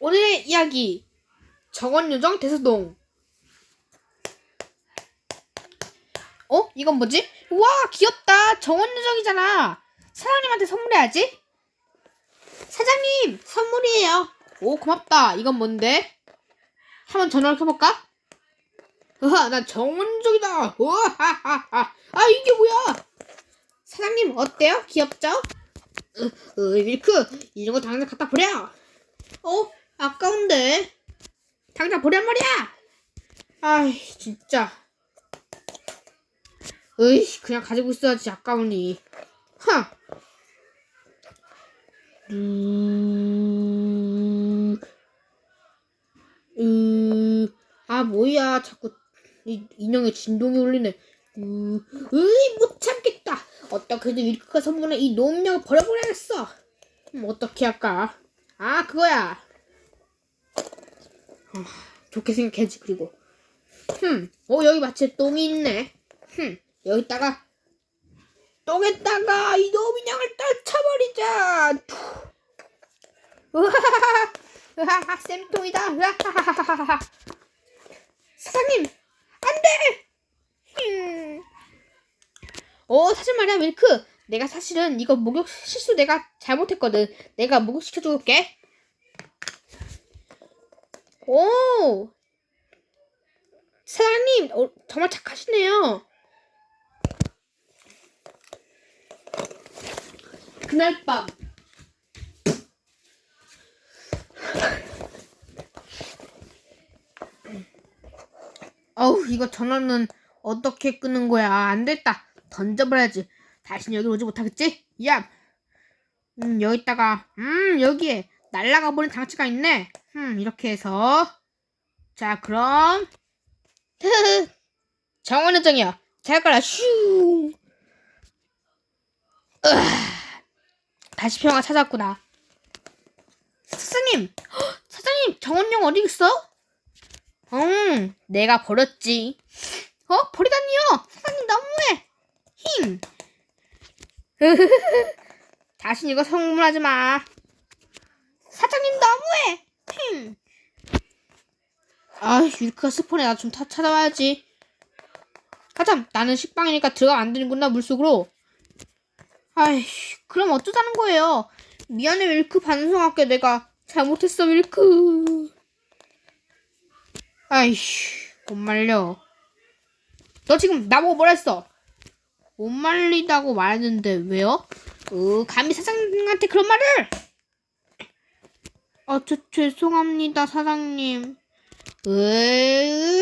오늘의 이야기 정원요정 대수동 어? 이건 뭐지? 우와 귀엽다 정원요정이잖아 사장님한테 선물해야지 사장님 선물이에요 오 고맙다 이건 뭔데? 한번 전화를 켜볼까? 으하 나 정원요정이다 우하하하 아 이게 뭐야 사장님 어때요? 귀엽죠? 으, 으, 밀크 이런 거 당장 갖다 버려 어? 아까운데. 당장 버란 말이야! 아이, 진짜. 으이, 그냥 가지고 있어야지, 아까우니. 하! 음, 으, 아, 뭐야. 자꾸 이 인형에 진동이 울리네. 으, 으이, 못 참겠다. 어떻게든 밀크가 선물한 이 노음력을 버려버려야겠어. 음, 어떻게 할까? 아, 그거야. 아, 좋게 생각해야지, 그리고. 흠, 어, 여기 마치 똥이 있네. 흠, 여기다가, 똥에다가 이놈 인형을 떨쳐버리자. 푸. 으하하하, 으하하, 쌤통이다. 으하하하하. 사장님, 안 돼! 흠. 어, 사실 말이야, 밀크. 내가 사실은 이거 목욕 실수 내가 잘못했거든. 내가 목욕시켜 줄게. 오! 사장님, 어, 정말 착하시네요. 그날 밤. 어우, 이거 전화는 어떻게 끄는 거야? 안 됐다. 던져버려야지. 다신 여기 오지 못하겠지? 야! 음, 여기다가, 음, 여기에 날라가 버린 장치가 있네. 음, 이렇게 해서. 자, 그럼. 흐흐. 정원의 정이야. 잘 가라, 슈! 다시 평화 찾았구나. 사장님! 헉, 사장님, 정원용 어디 있어? 응, 내가 버렸지. 어? 버리다니요! 사장님 너무해! 힘! 다신 이거 성물하지 마. 사장님 너무해! 힘! 아, 유리카 스폰에 나 좀 찾아와야지. 가참, 나는 식빵이니까 들어가면 안 되는구나, 물속으로. 아이, 그럼 어쩌자는 거예요? 미안해, 밀크 반성할게, 내가. 잘못했어, 밀크. 아이씨, 못 말려. 너 지금 나보고 뭐라 했어? 못 말리다고 말했는데, 왜요? 어, 감히 사장님한테 그런 말을! 아, 저, 죄송합니다, 사장님. 으,